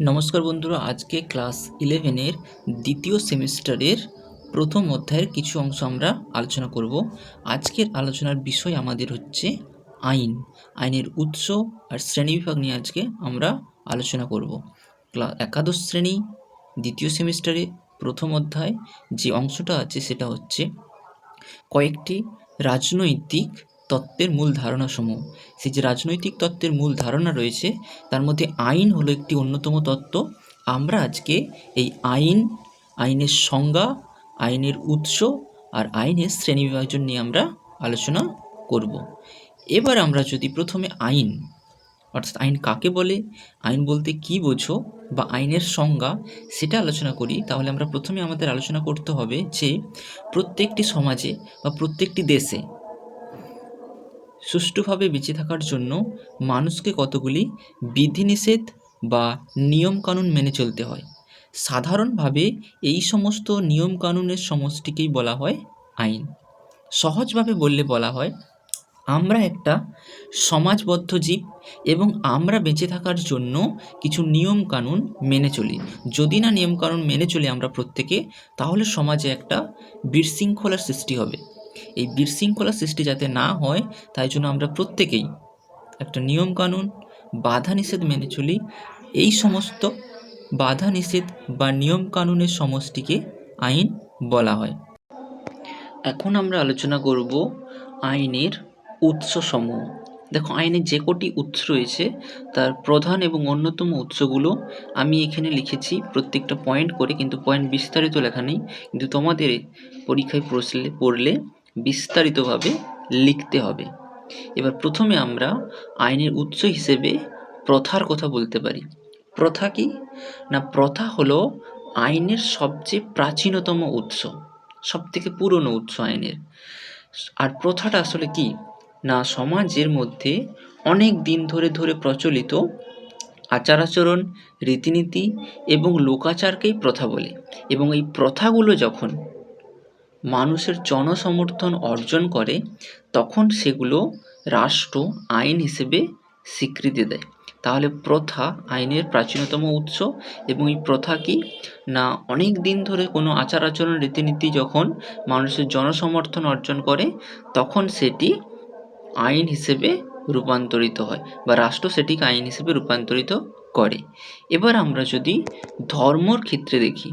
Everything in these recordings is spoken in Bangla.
নমস্কার বন্ধুরা, আজকে ক্লাস ইলেভেনের দ্বিতীয় সেমিস্টারের প্রথম অধ্যায়ের কিছু অংশ আমরা আলোচনা করব। আজকের আলোচনার বিষয় আমাদের হচ্ছে আইন, আইনের উৎস আর শ্রেণীবিভাগ নিয়ে আজকে আমরা আলোচনা করব। ক্লা, একাদশ শ্রেণি, দ্বিতীয় সেমিস্টারে প্রথম অধ্যায় যে অংশটা আছে সেটা হচ্ছে কয়েকটি রাজনৈতিক তত্ত্বের মূল ধারণাসমূহ। সেই যে রাজনৈতিক তত্ত্বের মূল ধারণা রয়েছে, তার মধ্যে আইন হলো একটি অন্যতম তত্ত্ব। আমরা আজকে এই আইন, আইনের সংজ্ঞা, আইনের উৎস আর আইনের শ্রেণীবিভাজন নিয়ে আমরা আলোচনা করব। এবার আমরা যদি প্রথমে আইন, অর্থাৎ আইন কাকে বলে, আইন বলতে কি বোঝো বা আইনের সংজ্ঞা, সেটা আলোচনা করি, তাহলে আমরা প্রথমে আমাদের আলোচনা করতে হবে যে প্রত্যেকটি সমাজে বা প্রত্যেকটি দেশে সুষ্ঠুভাবে বেঁচে থাকার জন্য মানুষকে কতগুলি বিধিনিষেধ বা নিয়মকানুন মেনে চলতে হয়। সাধারণভাবে এই সমস্ত নিয়মকানুনের সমষ্টিকেই বলা হয় আইন। সহজভাবে বললে বলা হয়, আমরা একটা সমাজবদ্ধ জীব এবং আমরা বেঁচে থাকার জন্য কিছু নিয়মকানুন মেনে চলি। যদি না নিয়মকানুন মেনে চলি আমরা প্রত্যেকে, তাহলে সমাজে একটা বিশৃঙ্খলার সৃষ্টি হবে। এই বিশৃঙ্খলার সৃষ্টি যাতে না হয়, তাই জন্য আমরা প্রত্যেকেই একটা নিয়মকানুন বাধা নিষেধ মেনে চলি। এই সমস্ত বাধা নিষেধ বা নিয়মকানুনের সমষ্টিকে আইন বলা হয়। এখন আমরা আলোচনা করব আইনের উৎসসমূহ। দেখো আইনের যে কটি উৎস রয়েছে, তার প্রধান এবং অন্যতম উৎসগুলো আমি এখানে লিখেছি প্রত্যেকটা পয়েন্ট করে, কিন্তু পয়েন্ট বিস্তারিত লেখা নেই। কিন্তু তোমাদের পরীক্ষায় পড়লে বিস্তারিতভাবে লিখতে হবে। এবার প্রথমে আমরা আইনের উৎস হিসেবে প্রথার কথা বলতে পারি। প্রথা কি? না, প্রথা হলো আইনের সবচেয়ে প্রাচীনতম উৎস, সবথেকে পুরনো উৎস আইনের। আর প্রথাটা আসলে কি? না, সমাজের মধ্যে অনেক দিন ধরে ধরে প্রচলিত আচার আচরণ রীতিনীতি এবং লোকাচারকেই প্রথা বলে। এবং এই প্রথাগুলো যখন মানুষের জনসমর্থন অর্জন করে, তখন সেগুলো রাষ্ট্র আইন হিসেবে স্বীকৃতি দেয়। তাহলে প্রথা আইনের প্রাচীনতম উৎস এবং এই প্রথা কি? না, অনেক দিন ধরে কোনো আচার আচরণ, রীতিনীতি যখন মানুষের জনসমর্থন অর্জন করে, তখন সেটি আইন হিসেবে রূপান্তরিত হয় বা রাষ্ট্র সেটিকে আইন হিসেবে রূপান্তরিত করে। এবার আমরা যদি ধর্মর ক্ষেত্রে দেখি,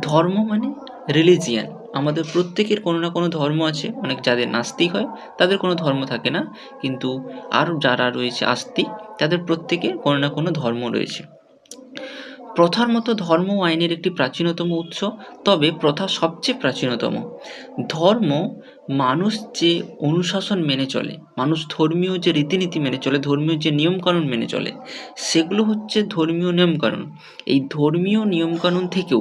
ধর্ম মানে রিলিজিয়ান আমাদের প্রত্যেকের কোনো না কোনো ধর্ম আছে, অনেক যাদের নাস্তিক হয়, তাদের কোনো ধর্ম থাকে না, কিন্তু আর যারা রয়েছে আস্তিক, তাদের প্রত্যেকের কোনো না কোনো ধর্ম রয়েছে। প্রথার মতো ধর্ম আইনের একটি প্রাচীনতম উৎস, তবে প্রথা সবচেয়ে প্রাচীনতম। ধর্ম মানুষ যে অনুশাসন মেনে চলে, মানুষ ধর্মীয় যে রীতিনীতি মেনে চলে, ধর্মীয় যে নিয়মকানুন মেনে চলে, সেগুলো হচ্ছে ধর্মীয় নিয়মকানুন। এই ধর্মীয় নিয়মকানুন থেকেও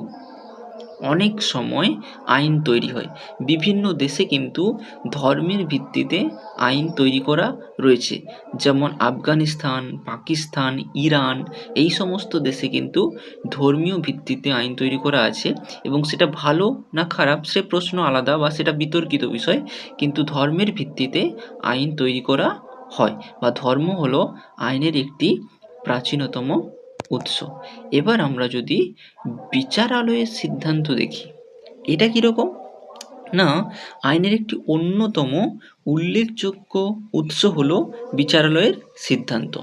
অনেক সময় আইন তৈরি হয়। বিভিন্ন দেশে কিন্তু ধর্মের ভিত্তিতে আইন তৈরি করা রয়েছে। যেমন আফগানিস্তান, পাকিস্তান, ইরান এই সমস্ত দেশে কিন্তু ধর্মীয় ভিত্তিতে আইন তৈরি করা আছে এবং সেটা ভালো না খারাপ সে প্রশ্ন আলাদা বা সেটা বিতর্কিত বিষয়। কিন্তু ধর্মের ভিত্তিতে আইন তৈরি করা হয় বা ধর্ম হলো আইনের একটি প্রাচীনতম উৎস। এবার আমরা যদি বিচারালয়ের সিদ্ধান্ত দেখি, এটা কীরকম না, আইনের একটি অন্যতম উল্লেখযোগ্য উৎস হলো বিচারালয়ের সিদ্ধান্ত।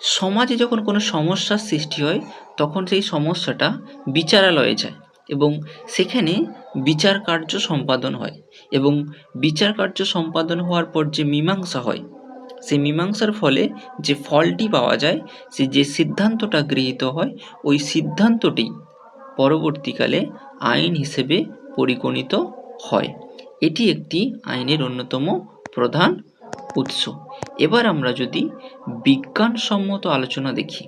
সমাজে যখন কোনো সমস্যার সৃষ্টি হয়, তখন সেই সমস্যাটা বিচারালয়ে যায় এবং সেখানে বিচার কার্য সম্পাদন হয় এবং বিচার কার্য সম্পাদন হওয়ার পর যে মীমাংসা হয় সেই মীমাংসার ফলে যে ফলটি পাওয়া যায় সে যে সিদ্ধান্তটা গৃহীত হয়, ওই সিদ্ধান্তটি পরবর্তীকালে আইন হিসেবে পরিগণিত হয়। এটি একটি আইনের অন্যতম প্রধান উৎস। এবার আমরা যদি বিজ্ঞানসম্মত আলোচনা দেখি।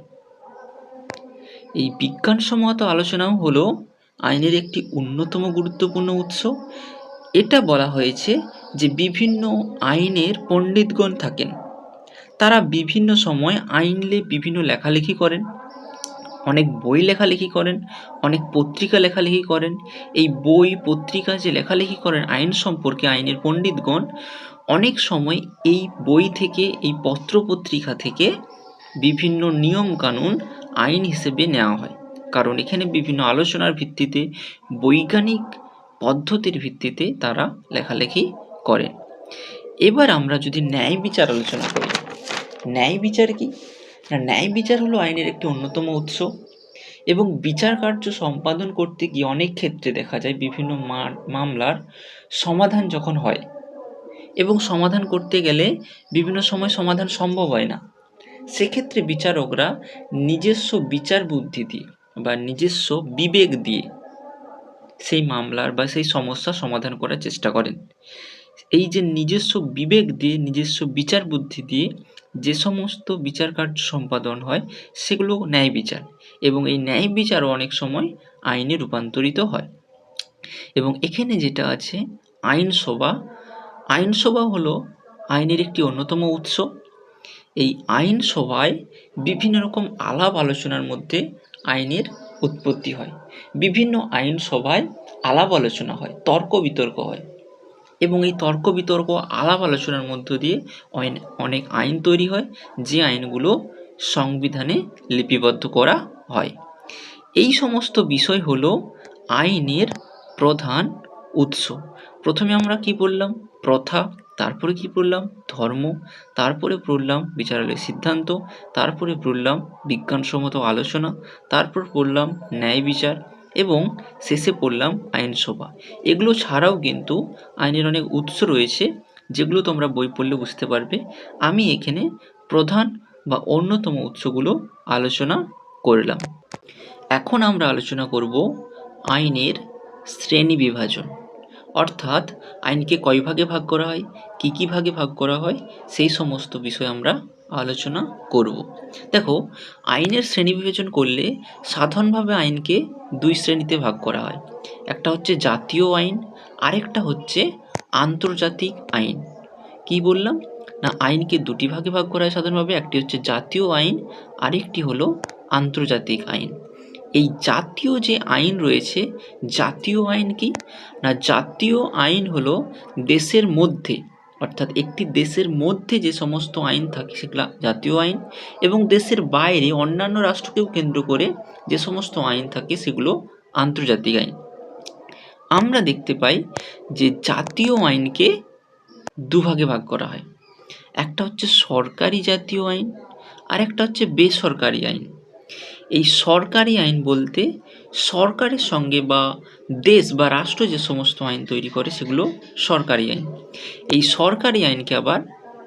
এই বিজ্ঞানসম্মত আলোচনাও হলো আইনের একটি অন্যতম গুরুত্বপূর্ণ উৎস। এটা বলা হয়েছে যে বিভিন্ন আইনের পণ্ডিতগণ থাকেন তারা বিভিন্ন সময় আইন নিয়ে বিভিন্ন লেখালেখি করেন। অনেক বই লেখালেখি করেন, অনেক পত্রিকা লেখালেখি করেন। এই বই, পত্রিকা যে লেখালেখি করেন আইন সম্পর্কে আইনের পণ্ডিতগণ, অনেক সময় এই বই থেকে, এই পত্রপত্রিকা থেকে বিভিন্ন নিয়মকানুন আইন হিসেবে নেওয়া হয়। কারণ এখানে বিভিন্ন আলোচনার ভিত্তিতে, বৈজ্ঞানিক পদ্ধতির ভিত্তিতে তারা লেখালেখি করেন। এবার আমরা যদি ন্যায় বিচার আলোচনা করি ন্যায় বিচার কি? না, ন্যায় বিচার হলো আইনের একটি অন্যতম উৎস এবং বিচার কার্য সম্পাদন করতে গিয়ে অনেক ক্ষেত্রে দেখা যায় বিভিন্ন মামলার সমাধান যখন হয় এবং সমাধান করতে গেলে বিভিন্ন সময় সমাধান সম্ভব হয় না। সেক্ষেত্রে বিচারকরা নিজস্ব বিচার বুদ্ধি দিয়ে বা নিজস্ব বিবেক দিয়ে সেই মামলার বা সেই সমস্যা সমাধান করার চেষ্টা করেন। এই যে নিজস্ব বিবেক দিয়ে, নিজস্ব বিচার বুদ্ধি দিয়ে যে সমস্ত বিচার কার্য সম্পাদন হয়, সেগুলো ন্যায় বিচার এবং এই ন্যায় বিচারও অনেক সময় আইনে রূপান্তরিত হয়। এবং এখানে যেটা আছে আইনসভা আইনসভা হলো আইনের একটি অন্যতম উৎস। এই আইনসভায় বিভিন্ন রকম আলাপ আলোচনার মধ্যে আইনের উৎপত্তি হয়। বিভিন্ন আইনসভায় আলাপ আলোচনা হয়, তর্ক বিতর্ক হয়। এবং এই তর্ক বিতর্ক, আলাপ আলোচনার মধ্য দিয়ে অনেক আইন তৈরি হয়, যে আইনগুলো সংবিধানে লিপিবদ্ধ করা হয়। এই সমস্ত বিষয় হলো আইনের প্রধান উৎস। প্রথমে আমরা কি বললাম প্রথা, তারপরে কি পড়লাম? ধর্ম, তারপরে পড়লাম বিচারালয়ের সিদ্ধান্ত, তারপরে পড়লাম বিজ্ঞানসম্মত আলোচনা, তারপর পড়লাম ন্যায় বিচার এবং শেষে পড়লাম আইনসভা। এগুলো ছাড়াও কিন্তু আইনের অনেক উৎস রয়েছে যেগুলো তোমরা বই পড়লে বুঝতে পারবে। আমি এখানে প্রধান বা অন্যতম উৎসগুলো আলোচনা করলাম। এখন আমরা আলোচনা করব আইনের শ্রেণি বিভাজন। অর্থাৎ আইনকে কয় ভাগে ভাগ করা হয়, কী কী ভাগে ভাগ করা হয়, সেই সমস্ত বিষয় আমরা আলোচনা করব। দেখো, আইনের শ্রেণি বিভাজন করলে সাধারণভাবে আইনকে দুই শ্রেণীতে ভাগ করা হয়। একটা হচ্ছে জাতীয় আইন, আরেকটা হচ্ছে আন্তর্জাতিক আইন। কি বললাম? না, আইনকে দুটি ভাগে ভাগ করা হয় সাধারণভাবে, একটি হচ্ছে জাতীয় আইন, আরেকটি হলো আন্তর্জাতিক আইন। এই জাতীয় যে আইন রয়েছে, জাতীয় আইন কি? না, জাতীয় আইন হলো দেশের মধ্যে অর্থাৎ একটি দেশের মধ্যে যে সমস্ত আইন থাকে সেগুলা জাতীয় আইন এবং দেশের বাইরে অন্যান্য রাষ্ট্রকেও কেন্দ্র করে যে সমস্ত আইন থাকে সেগুলো আন্তর্জাতিক আইন। আমরা দেখতে পাই যে জাতীয় আইনকে দুভাগে ভাগ করা হয়। একটা হচ্ছে সরকারি জাতীয় আইন আর একটা হচ্ছে বেসরকারি আইন। এই সরকারি আইন বলতে সরকারের সঙ্গে বা দেশ বা রাষ্ট্র যে সমস্ত আইন তৈরি করে সেগুলো সরকারি আইন। এই সরকারি আইনকে আবার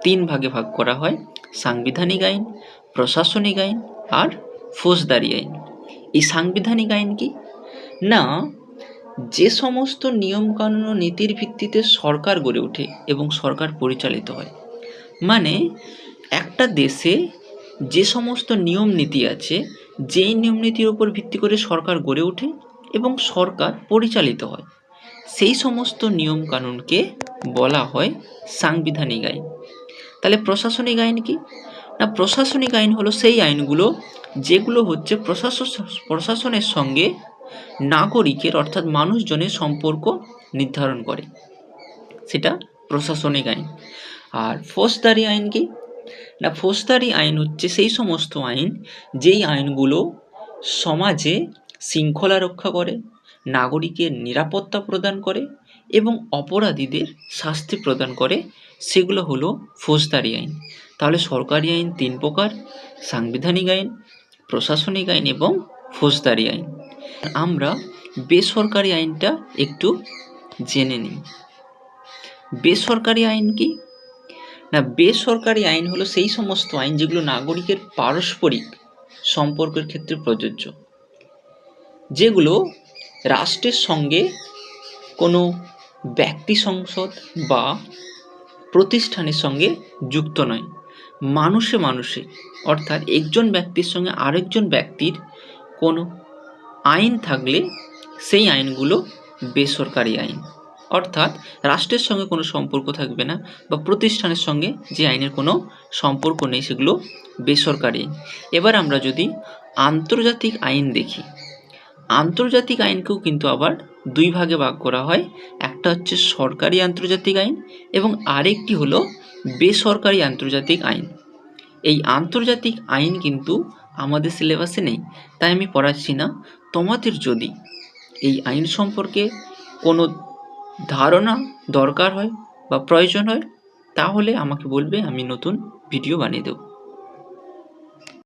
তিন ভাগে ভাগ করা হয়, সাংবিধানিক আইন, প্রশাসনিক আইন আর ফৌজদারি আইন। এই সাংবিধানিক আইন কি? না, যে সমস্ত নিয়মকানুন ও নীতির ভিত্তিতে সরকার গড়ে ওঠে এবং সরকার পরিচালিত হয়। মানে একটা দেশে যে সমস্ত নিয়ম নীতি আছে যেই নিয়ম নীতির উপর ভিত্তি করে সরকার গড়ে ওঠে এবং সরকার পরিচালিত হয়, সেই সমস্ত নিয়ম কানুনকে বলা হয় সাংবিধানিক আইন। তাহলে প্রশাসনিক আইন কি? না, প্রশাসনিক আইন হলো সেই আইনগুলো যেগুলো হচ্ছে প্রশাসন, প্রশাসনের সঙ্গে নাগরিকের অর্থাৎ মানুষজনের সম্পর্ক নির্ধারণ করে। সেটা প্রশাসনিক আইন। আর ফৌজদারি আইন কি? না ফৌজদারি আইন হচ্ছে সেই সমস্ত আইন, যেই আইনগুলো সমাজে শৃঙ্খলা রক্ষা করে, নাগরিকের নিরাপত্তা প্রদান করে এবং অপরাধীদের শাস্তি প্রদান করে, সেগুলো হলো ফৌজদারি আইন। তাহলে সরকারি আইন তিন প্রকার, সাংবিধানিক আইন, প্রশাসনিক আইন এবং ফৌজদারি আইন। আমরা বেসরকারি আইনটা একটু জেনে নিই। বেসরকারি আইন কি? না, বেসরকারি আইন হলো সেই সমস্ত আইন যেগুলো নাগরিকের পারস্পরিক সম্পর্কের ক্ষেত্রে প্রযোজ্য। যেগুলো রাষ্ট্রের সঙ্গে কোনো ব্যক্তি সংসদ বা প্রতিষ্ঠানের সঙ্গে যুক্ত নয়। মানুষে মানুষে, অর্থাৎ একজন ব্যক্তির সঙ্গে আরেকজন ব্যক্তির কোনো আইন থাকলে সেই আইনগুলো বেসরকারি আইন। অর্থাৎ রাষ্ট্রের সঙ্গে কোনো সম্পর্ক থাকবে না বা প্রতিষ্ঠানের সঙ্গে যে আইনের কোনো সম্পর্ক নেই সেগুলো বেসরকারি। এবার আমরা যদি আন্তর্জাতিক আইন দেখি, আন্তর্জাতিক আইনকেও কিন্তু আবার দুই ভাগে ভাগ করা হয়। একটা হচ্ছে সরকারি আন্তর্জাতিক আইন এবং আরেকটি হলো বেসরকারি আন্তর্জাতিক আইন। এই আন্তর্জাতিক আইন কিন্তু আমাদের সিলেবাসে নেই, তাই আমি পড়াচ্ছি না। তোমাদের যদি এই আইন সম্পর্কে কোনো ধারণা দরকার হয় বা প্রয়োজন হয় তাহলে আমাকে বলবে আমি নতুন ভিডিও বানিয়ে দেবো।